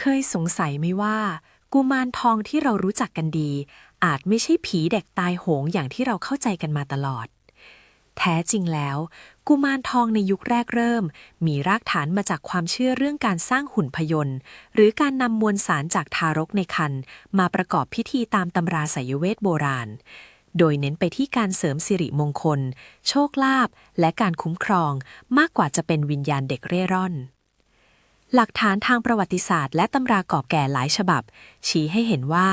เคยสงสัยไหมว่า กุมารทองที่เรารู้จักกันดี อาจไม่ใช่ผีเด็กตายโหงอย่างที่เราเข้าใจกันมาตลอด แท้จริงแล้ว กุมารทองในยุคแรกเริ่ม มีรากฐานมาจากความเชื่อเรื่องการสร้างหุ่นพยนต์ หรือการนำมวลสารจากทารกในครรภ์มาประกอบพิธีตามตำราไสยเวทโบราณโดยเน้นไปที่การเสริมสิริมงคล โชคลาภและการคุ้มครองมากกว่าจะเป็นวิญญาณเด็กเร่ร่อน หลักฐานทางประวัติศาสตร์และตำราก่อแก่หลายฉบับ ชี้ให้เห็นว่า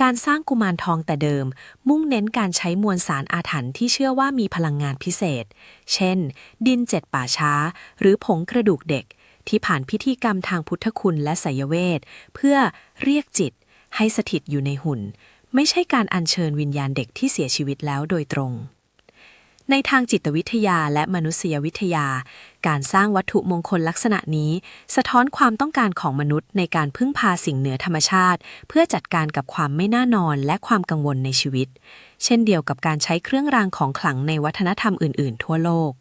การสร้างกุมารทองแต่เดิม มุ่งเน้นการใช้มวลสารอาถรรพ์ที่เชื่อว่ามีพลังงานพิเศษ เช่น ดินเจ็ดป่าช้า หรือผงกระดูกเด็ก ที่ผ่านพิธีกรรมทางพุทธคุณและไสยเวท เพื่อเรียกจิต ให้สถิตอยู่ในหุ่น ไม่ใช่การอัญเชิญวิญญาณเด็กที่เสียชีวิตแล้วโดยตรง ในทางจิตวิทยาและมนุษยวิทยา การสร้างวัตถุมงคลลักษณะนี้ สะท้อนความต้องการของมนุษย์ในการพึ่งพาสิ่งเหนือธรรมชาติ เพื่อจัดการกับความไม่น่านอนและความกังวลในชีวิต เช่นเดียวกับการใช้เครื่องรางของขลังในวัฒนธรรมอื่น ๆ ทั่วโลก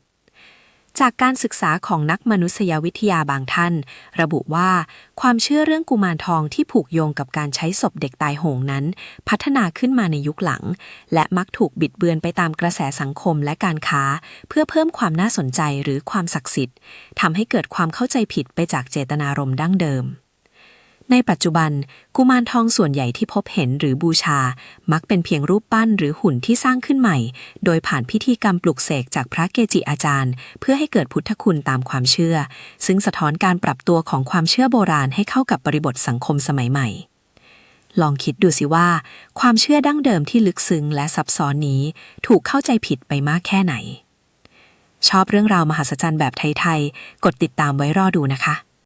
จากการศึกษาของนักมนุษยวิทยาบางท่าน ระบุว่า ความเชื่อเรื่องกุมารทองที่ผูกโยงกับการใช้ศพเด็กตายโหงนั้น พัฒนาขึ้นมาในยุคหลัง และมักถูกบิดเบือนไปตามกระแสสังคมและการค้า เพื่อเพิ่มความน่าสนใจหรือความศักดิ์สิทธิ์ทำให้เกิดความเข้าใจผิดไปจากเจตนารมณ์ดั้งเดิม ในปัจจุบัน กุมารทองส่วนใหญ่ที่พบเห็นหรือบูชา มักเป็นเพียงรูปปั้นหรือหุ่นที่สร้างขึ้นใหม่ โดยผ่านพิธีกรรมปลุกเสกจากพระเกจิอาจารย์ เพื่อให้เกิดพุทธคุณตามความเชื่อ ซึ่งสะท้อนการปรับตัวของความเชื่อโบราณให้เข้ากับบริบทสังคมสมัยใหม่ ลองคิดดูสิว่า ความเชื่อดั้งเดิมที่ลึกซึ้งและซับซ้อนนี้ ถูกเข้าใจผิดไปมากแค่ไหน ชอบเรื่องราวมหัศจรรย์แบบไทยๆ กดติดตามไว้รอดูนะคะ